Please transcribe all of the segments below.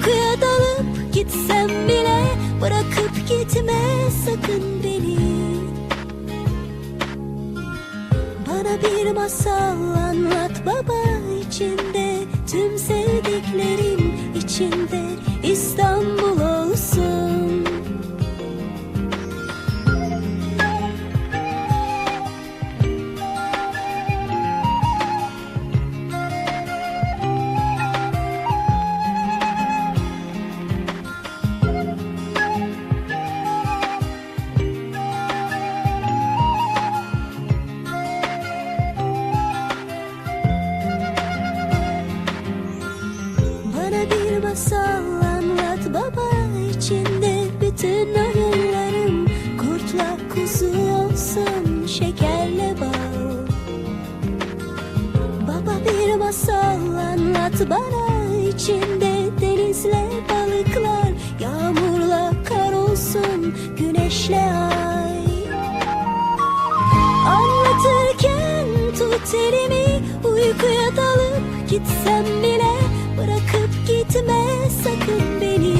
Uykuya dalıp gitsem bile bırakıp gitme sakın beni. Bana bir masal anlat baba içinde tüm sevdiklerim içinde İstanbul bütün oyunlarım kurtla kuzu olsun şekerle bal. Baba bir masal anlat bana içinde denizle balıklar yağmurla kar olsun güneşle ay. Anlatırken tut elimi uykuya dalıp gitsem bile bırakıp gitme sakın beni.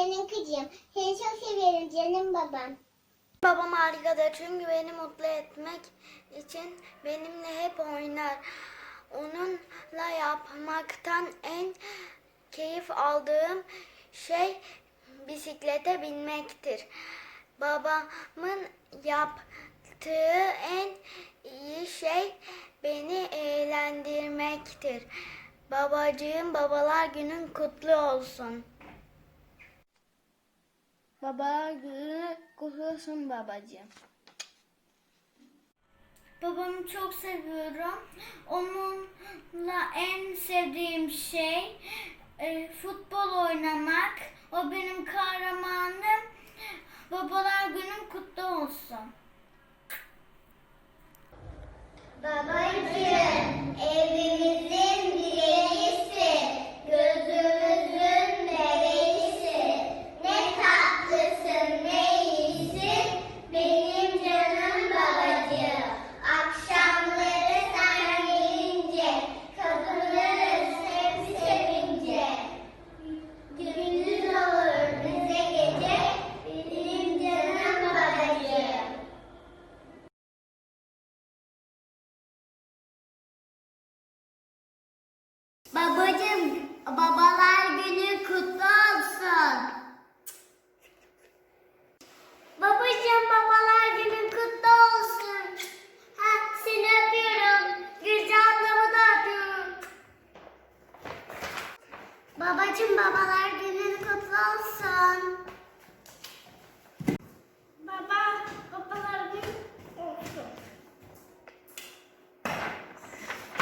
kralın kızıyım. Seni çok seviyorum canım babam. Babam harikadır çünkü beni mutlu etmek için benimle hep oynar. Onunla yapmaktan en keyif aldığım şey bisiklete binmektir. Babamın yaptığı en iyi şey beni eğlendirmektir. Babacığım babalar günün kutlu olsun. Babalar günü kutlu olsun babacığım. Babamı çok seviyorum. Onunla en sevdiğim şey e, futbol oynamak. O benim kahramanım. Babalar günün kutlu olsun. Babacığım evimizin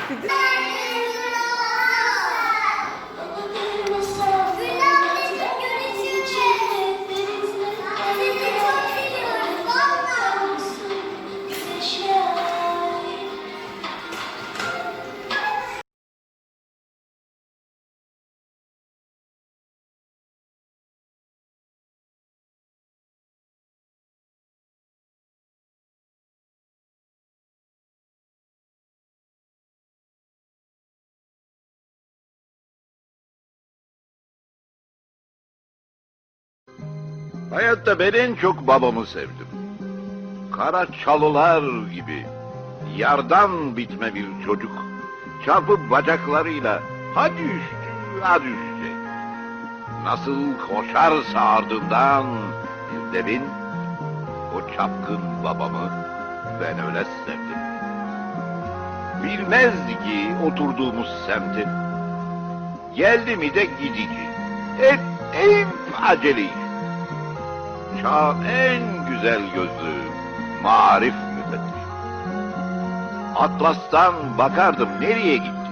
Gidiyor. Hayatta ben en çok babamı sevdim. Kara çalılar gibi yardan bitme bir çocuk çarpıp bacaklarıyla hadi üstü hadi üstte. Nasıl koşarsa ardından bir devin o çapkın babamı ben öyle sevdim. Bilmezdi ki oturduğumuz semti. Geldi mi de gidici. Hep, hep acele iş. Çağın en güzel gözlü marif müfettiş. Atlas'tan bakardım nereye gitti.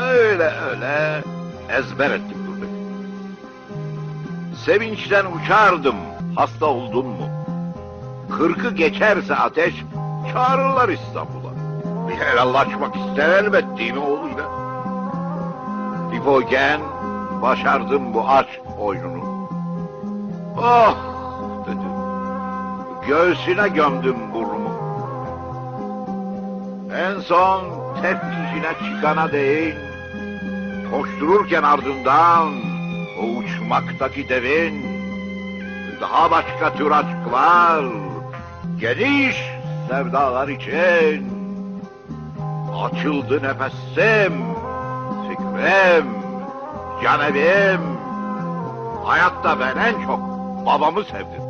Öyle öyle ezber ettim durduk. Sevinçten uçardım hasta oldun mu? Kırkı geçerse ateş çağırırlar İstanbul'a. Bir helallaşmak ister elbet değil mi oğluyla? Difogen başardım bu aşk oyununu. Oh dedi. Göğsüne gömdüm burnumu. En son teftişine çıkana değin. Koştururken ardından o uçmaktaki devin daha başka tür aşklar, geniş sevdalar için açıldı nefesim, fikrim, canevim. Hayatta ben en çok babamı sevdim.